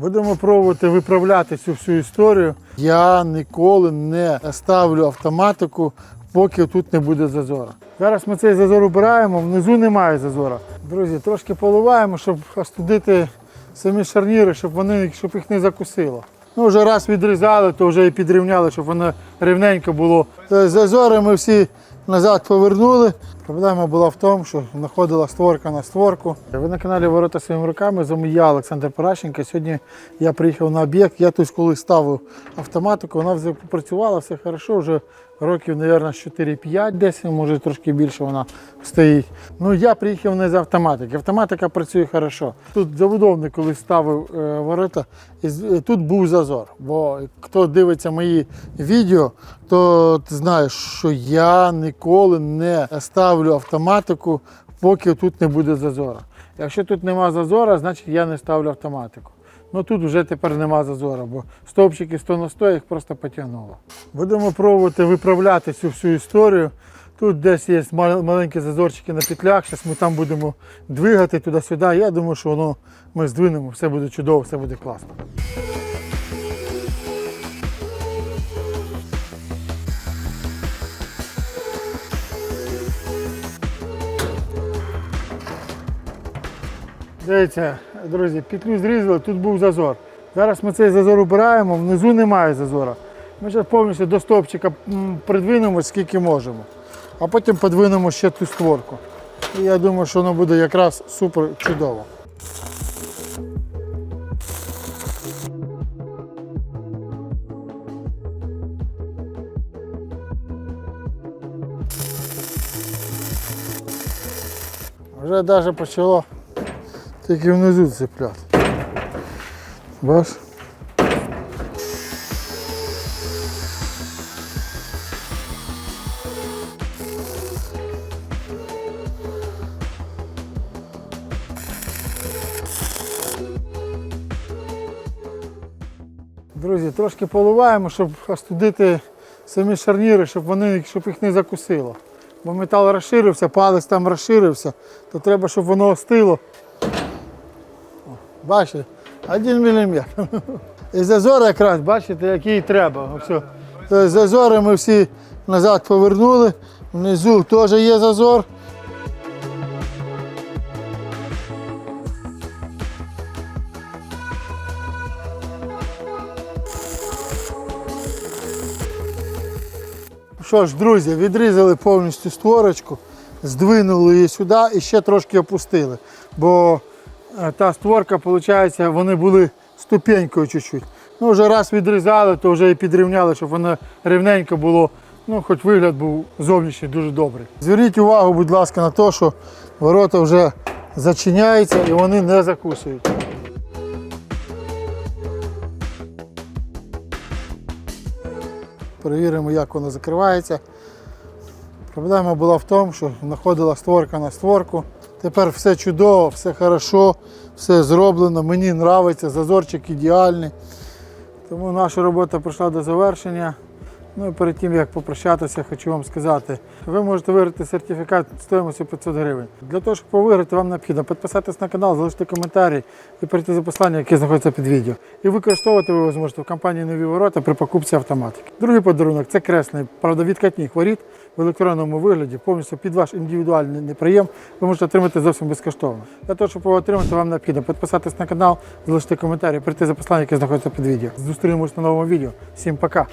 Будемо пробувати виправляти цю всю історію. Я ніколи не ставлю автоматику, поки тут не буде зазора. Зараз ми цей зазор убираємо, внизу немає зазора. Друзі, трошки поливаємо, щоб остудити самі шарніри, щоб вони щоб їх не закусило. Ну, вже раз відрізали, то вже і підрівняли, щоб воно рівненько було. Тобто Зазори ми всі назад повернули. Проблема була в тому, що знаходила створка на створку. Ви на каналі Ворота своїми руками. З вами я, Олександр Паращенко. Сьогодні я приїхав на об'єкт. Я тут коли ставив автоматику, вона вже попрацювала, все хорошо, вже років, мабуть, 4-5 десь, може трошки більше вона стоїть. Ну я приїхав не з автоматики. Автоматика працює хорошо. Тут забудовник, коли ставив е, ворота, і е, тут був зазор. Бо хто дивиться мої відео, то ти знаєш, що я ніколи не ставлю автоматику, поки тут не буде зазора. Якщо тут нема зазора, значить я не ставлю автоматику. Ну тут вже тепер нема зазора, бо стовпчики 100 на 100 їх просто потягнуло. Будемо пробувати виправляти цю всю історію. Тут десь є маленькі зазорчики на петлях, зараз ми там будемо двигати туди-сюди. Я думаю, що воно ми здвинемо, все буде чудово, все буде класно. Дивіться, друзі, петлю зрізали, тут був зазор. Зараз ми цей зазор убираємо, внизу немає зазора. Ми зараз повністю до стовпчика придвинемо скільки можемо, а потім подвинемо ще ту створку. І я думаю, що воно буде якраз супер чудово. Вже навіть почало тільки внизу цепляти. Бач? Друзі, трошки поливаємо, щоб остудити самі шарніри, щоб вони щоб їх не закусило. Бо метал розширився, палець там розширився, то треба, щоб воно остило. Бачите, один міліметр. І зазор якраз, бачите, який треба. Все. Зазори ми всі назад повернули, внизу теж є зазор. Що ж, друзі, відрізали повністю створочку, здвинули її сюди і ще трошки опустили. Бо та створка, виходить, вони були ступенькою чуть-чуть. Ну, вже раз відрізали, то вже і підрівняли, щоб воно рівненько було. Ну, хоч вигляд був зовнішній дуже добрий. Зверніть увагу, будь ласка, на те, що ворота вже зачиняються і вони не закусують. Перевіримо, як воно закривається. Проблема була в тому, що знаходила створка на створку. Тепер все чудово, все хорошо, все зроблено. Мені подобається, зазорчик ідеальний. Тому наша робота прийшла до завершення. Ну і перед тим, як попрощатися, хочу вам сказати, ви можете виграти сертифікат стоїмостю 500 гривень. Для того, щоб виграти, вам необхідно підписатись на канал, залишити коментарі і перейти за послання, яке знаходиться під відео. І використовувати ви його зможете в компанії Нові ворота при покупці автоматики. Другий подарунок це кресний, правда, відкатних воріт в електронному вигляді, повністю під ваш індивідуальний неприєм. Ви можете отримати зовсім безкоштовно. Для того, щоб отримати, вам необхідно підписатись на канал, залишити коментарі, прийти за послання, яке знаходиться під відео. Зустрінемось на новому відео. Всім пока!